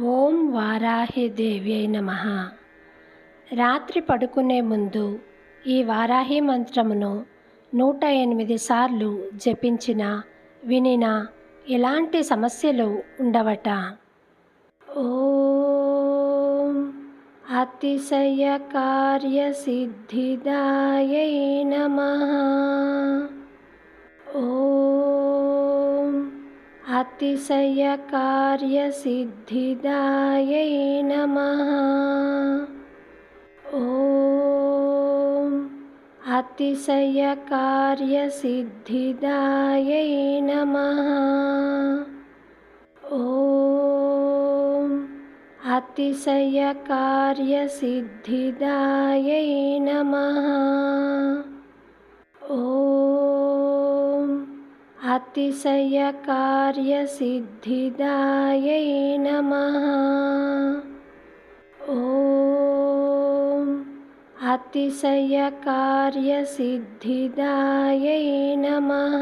ఓం వారాహిదేవ్యై నమ. రాత్రి పడుకునే ముందు ఈ వారాహి మంత్రమును నూట ఎనిమిది సార్లు జపించిన వినిన ఎలాంటి సమస్యలు ఉండవట? ఓం అతిశయ కార్యసిద్ధిదాయై నమ. ఓ अतिशयकार्यसिद्धिदायै नमः। ॐ अतिशयकार्यसिद्धिदायै नमः। ॐ अतिशयकार्यसिद्धिदायै नमः। ॐ अतिशयकार्यसिद्धिदायै नमः। ॐ अतिशयकार्यसिद्धिदायै नमः।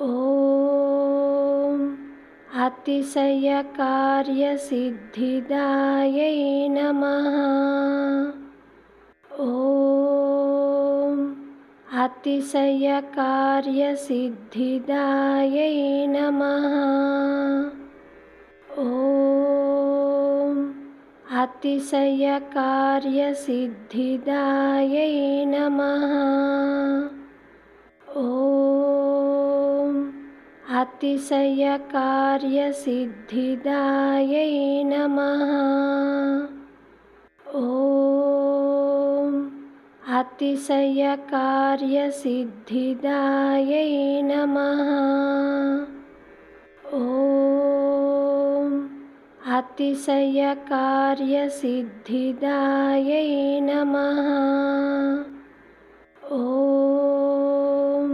ॐ अतिशयकार्यसिद्धिदायै नमः। ॐ अतिशयकार्यसिद्धिदायै नमः। ॐ अतिशयकार्यसिद्धिदायै नमः। ॐ अतिशयकार्यसिद्धिदायै नमः। ॐ अतिशयकार्यसिद्धिदायै नमः। ॐ अतिशयकार्यसिद्धिदायै नमः। ॐ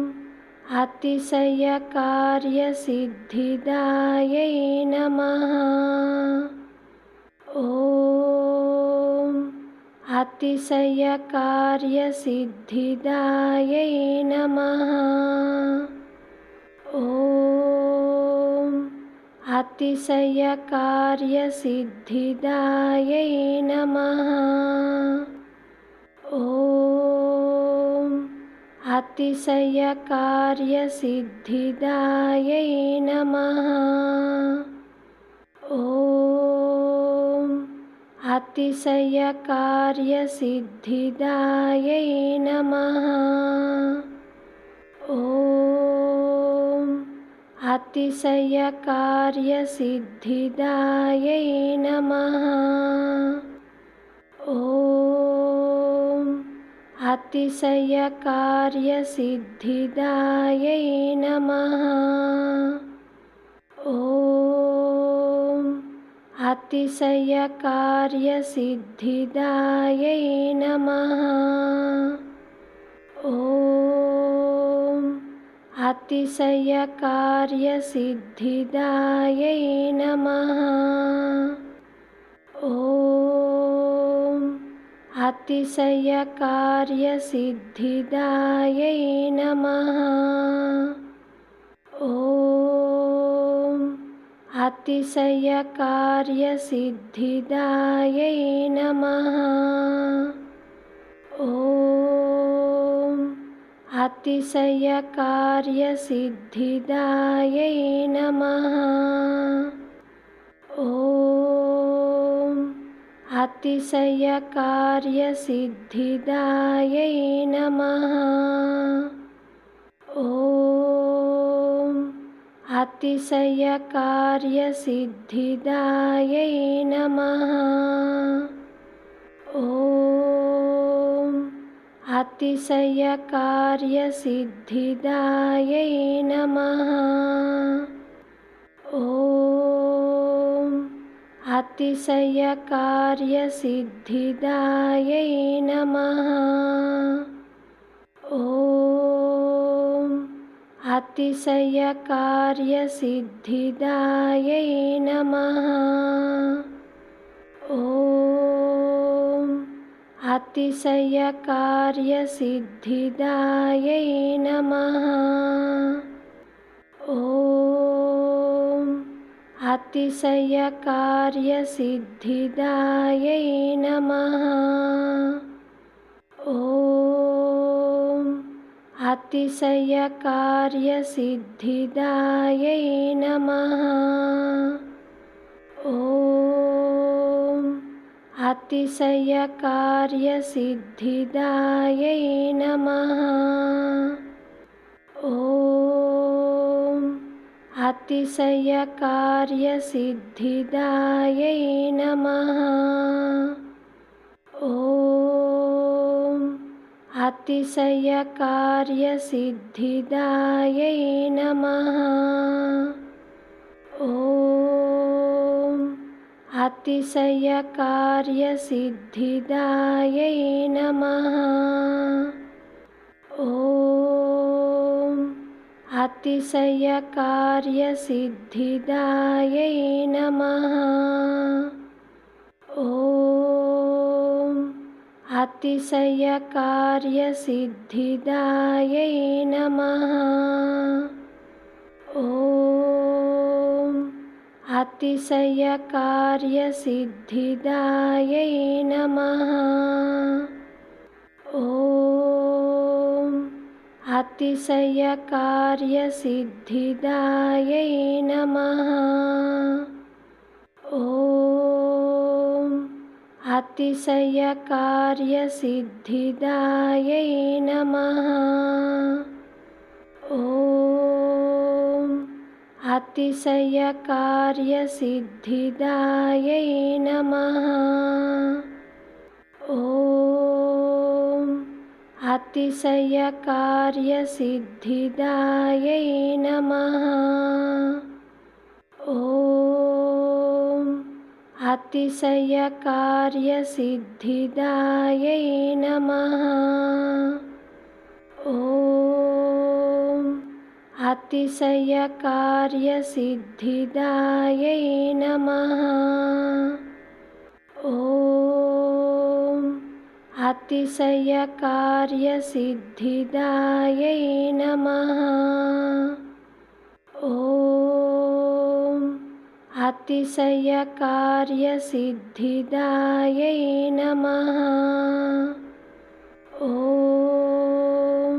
अतिशयकार्यसिद्धिदायै नमः। ॐ अतिशयकार्यसिद्धिदायै नमः ॐ अतिशयकार्यसिद्धिदायै नमः ॐ अतिशयकार्यसिद्धिदायै नमः ॐ अतिशयकार्यसिद्धिदायै नमः। ॐ अतिशयकार्यसिद्धिदायै नमः। ॐ अतिशयकार्यसिद्धिदायै नमः। अतिशयकार्यसिद्धिदायै नमः। ॐ अतिशयकार्यसिद्धिदायै नमः। ॐ अतिशयकार्यसिद्धिदायै नमः। ॐ अतिशयकार्यसिद्धिदायै नमः। ॐ अतिशयकार्यसिद्धिदायै नमः। ॐ अतिशयकार्यसिद्धिदायै नमः। ॐ अतिशयकार्यसिद्धिदायै नमः। ॐ अतिशयकार्यसिद्धिदायै नमः। ॐ अतिशयकार्यसिद्धिदायै नमः। ॐ अतिशयकार्यसिद्धिदायै नमः। ॐ अतिशयकार्यसिद्धिदायै नमः। ॐ अतिशयकार्यसिद्धिदायै नमः। ॐ अतिशयकार्यसिद्धिदायै नमः। ॐ अतिशयकार्यसिद्धिदायै नमः। ॐ अतिशयकार्यसिद्धिदायै नमः। ॐ अतिशयकार्यसिद्धिदायै नमः। ॐ अतिशयकार्यसिद्धिदायै नमः। ॐ अतिशयकार्यसिद्धिदायै नमः। ॐ अतिशयकार्यसिद्धिदायै नमः। ॐ अतिशयकार्यसिद्धिदायै नमः। ॐ अतिशयकार्यसिद्धिदायै नमः। ॐ अतिशयकार्यसिद्धिदायै नमः। ॐ अतिशयकार्यसिद्धिदायै नमः। ॐ अतिशयकार्यसिद्धिदायै नमः। ॐ अतिशयकार्यसिद्धिदायै नमः। ॐ अतिशयकार्यसिद्धिदायै नमः। ॐ अतिशयकार्यसिद्धिदायै नमः। ॐ अतिशयकार्यसिद्धिदायै नमः। ॐ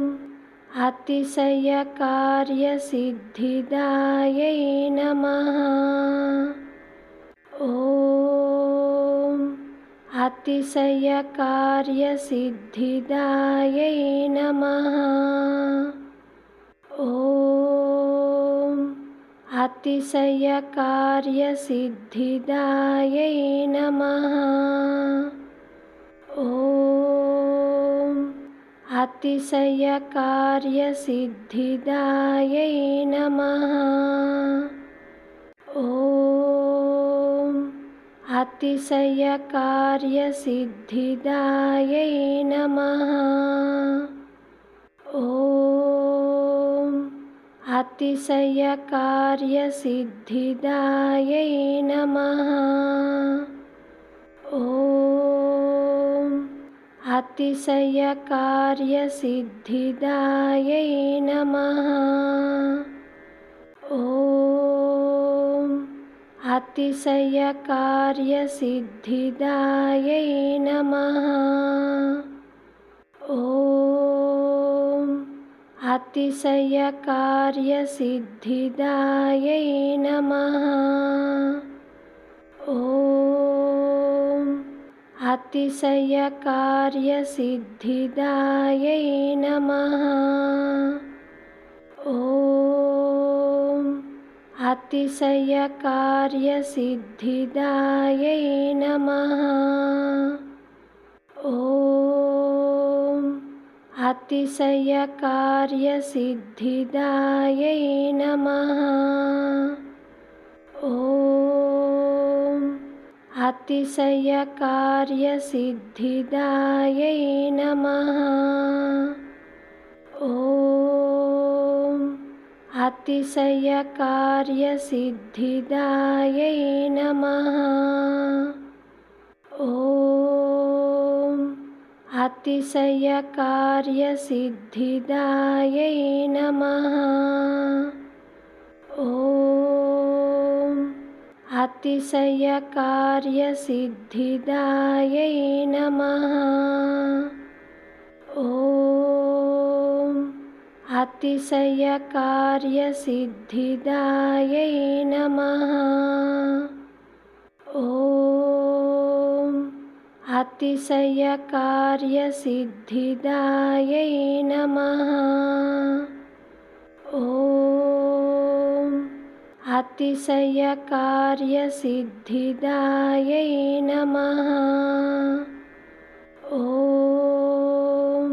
अतिशयकार्यसिद्धिदायै नमः। ॐ अतिशयकार्यसिद्धिदायै नमः। ॐ अतिशयकार्यसिद्धिदायै नमः। ॐ अतिशयकार्यसिद्धिदायै नमः। ॐ अतिशयकार्यसिद्धिदायै नमः। ॐ अतिशयकार्यसिद्धिदायै नमः। ॐ अतिशयकार्यसिद्धिदायै नमः। ॐ अतिशयकार्यसिद्धिदायै नमः। ॐ अतिशयकार्यसिद्धिदायै नमः। ॐ अतिशयकार्यसिद्धिदायै नमः। ॐ अतिशयकार्यसिद्धिदायै नमः। ॐ अतिशयकार्यसिद्धिदायै नमः। ॐ अतिशयकार्यसिद्धिदायै नमः। ॐ अतिशयकार्यसिद्धिदायै नमः। ॐ अतिशयकार्यसिद्धिदायै नमः। ॐ अतिशयकार्यसिद्धिदायै नमः। ॐ अतिशयकार्यसिद्धिदायै नमः। ॐ अतिशयकार्यसिद्धिदायै नमः। ॐ अतिशयकार्यसिद्धिदायै नमः। ॐ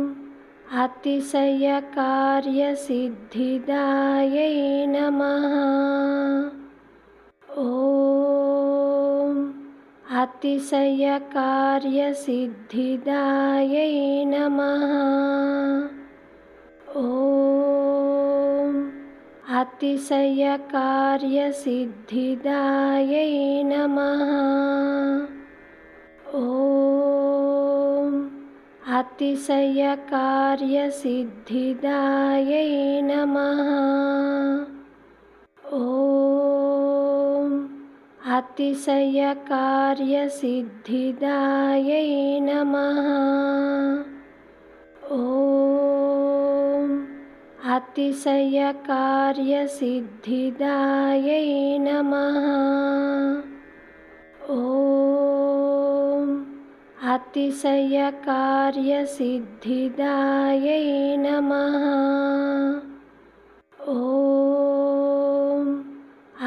अतिशयकार्यसिद्धिदायै नमः। ॐ अतिशयकार्यसिद्धिदायै नमः। ॐ अतिशयकार्यसिद्धिदायै नमः। ॐ अतिशयकार्यसिद्धिदायै नमः। ॐ अतिशयकार्यसिद्धिदायै नमः। ॐ अतिशयकार्यसिद्धिदायै नमः। ॐ अतिशयकार्यसिद्धिदायै नमः। ॐ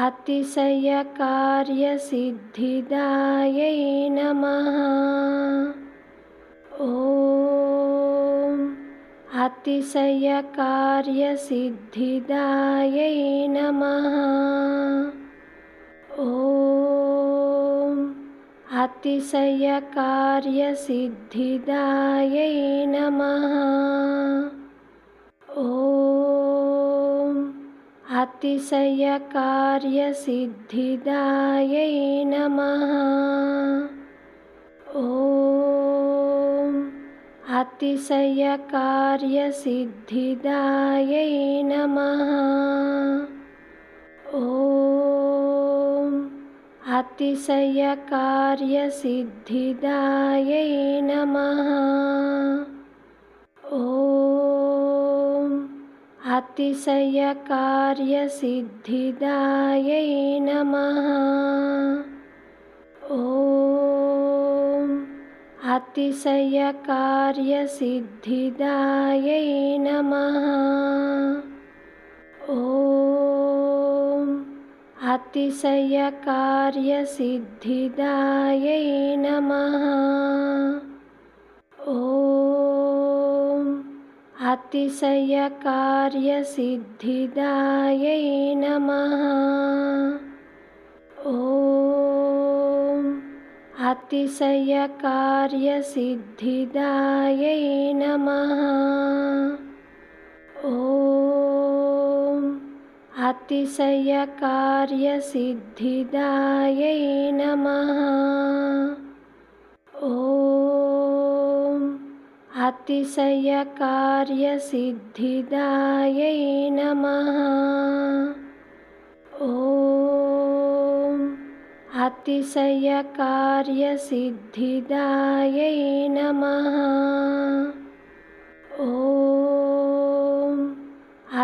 अतिशयकार्यसिद्धिदायै नमः। ॐ अतिशयकार्यसिद्धिदायै नमः। ॐ अतिशयकार्यसिद्धिदायै नमः। ॐ अतिशयकार्यसिद्धिदायै नमः। ॐ अतिशयकार्यसिद्धिदायै नमः। ॐ अतिशयकार्यसिद्धिदायै नमः। ॐ अतिशयकार्यसिद्धिदायै नमः। ॐ अतिशयकार्यसिद्धिदायै नमः। ॐ अतिशयकार्यसिद्धिदायै नमः। ॐ अतिशयकार्यसिद्धिदायै नमः। ॐ अतिशयकार्यसिद्धिदायै नमः। ॐ अतिशयकार्यसिद्धिदायै नमः। ॐ अतिशयकार्यसिद्धिदायै नमः। ॐ अतिशयकार्यसिद्धिदायै नमः। ॐ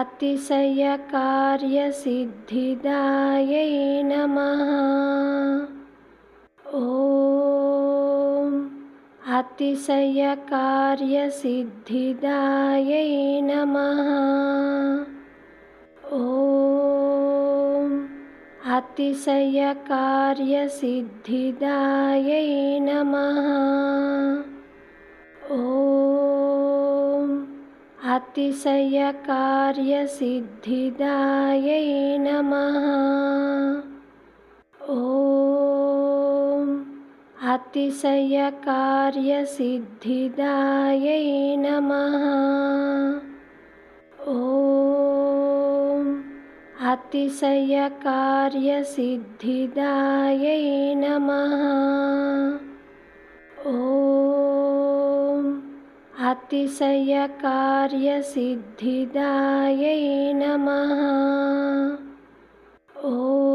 अतिशयकार्यसिद्धिदायै नमः। ॐ अतिशयकार्यसिद्धिदायै नमः। ॐ अतिशयकार्यसिद्धिदायै नमः। ॐ अतिशयकार्यसिद्धिदायै नमः। ॐ अतिशयकार्यसिद्धिदायै नमः। ॐ अतिशयकार्यसिद्धिदायै नमः। ॐ अतिशयकार्यसिद्धिदायै नमः। ॐ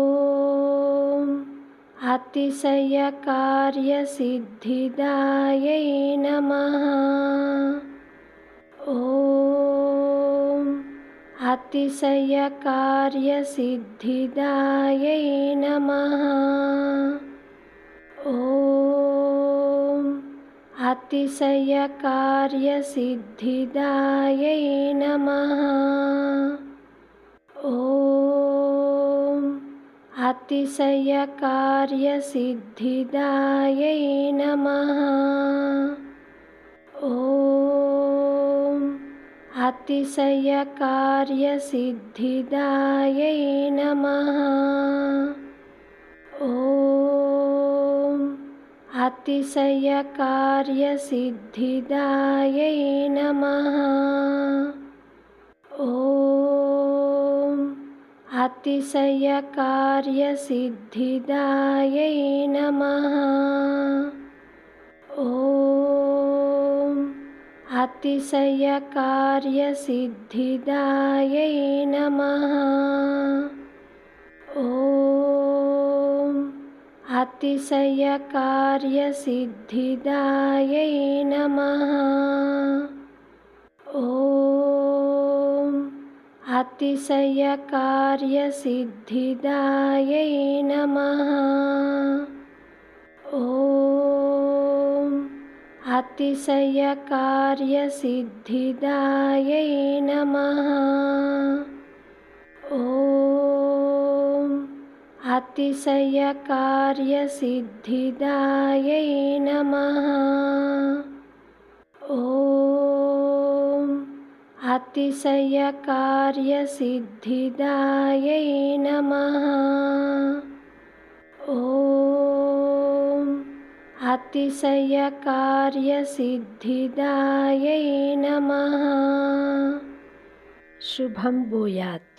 अतिशयकार्यसिद्धिदायै नमः ॐ अतिशयकार्यसिद्धिदायै नमः ॐ अतिशयकार्यसिद्धिदायै नमः ॐ अतिशयकार्यसिद्धिदायै नमः। ॐ अतिशयकार्यसिद्धिदायै नमः। ॐ अतिशयकार्यसिद्धिदायै नमः। ॐ अतिशयकार्यसिद्धिदायै नमः। ॐ अतिशयकार्यसिद्धिदायै नमः। ॐ अतिशयकार्यसिद्धिदायै नमः। ॐ अतिशयकार्यसिद्धिदायै नमः। ॐ अतिशयकार्यसिद्धिदायै नमः। ॐ अतिशयकार्यसिद्धिदायै नमः। ॐ अतिशयकार्यसिद्धिदायै नमः। ॐ अतिशयकार्यसिद्धिदायै नमः। शुभं भूयात्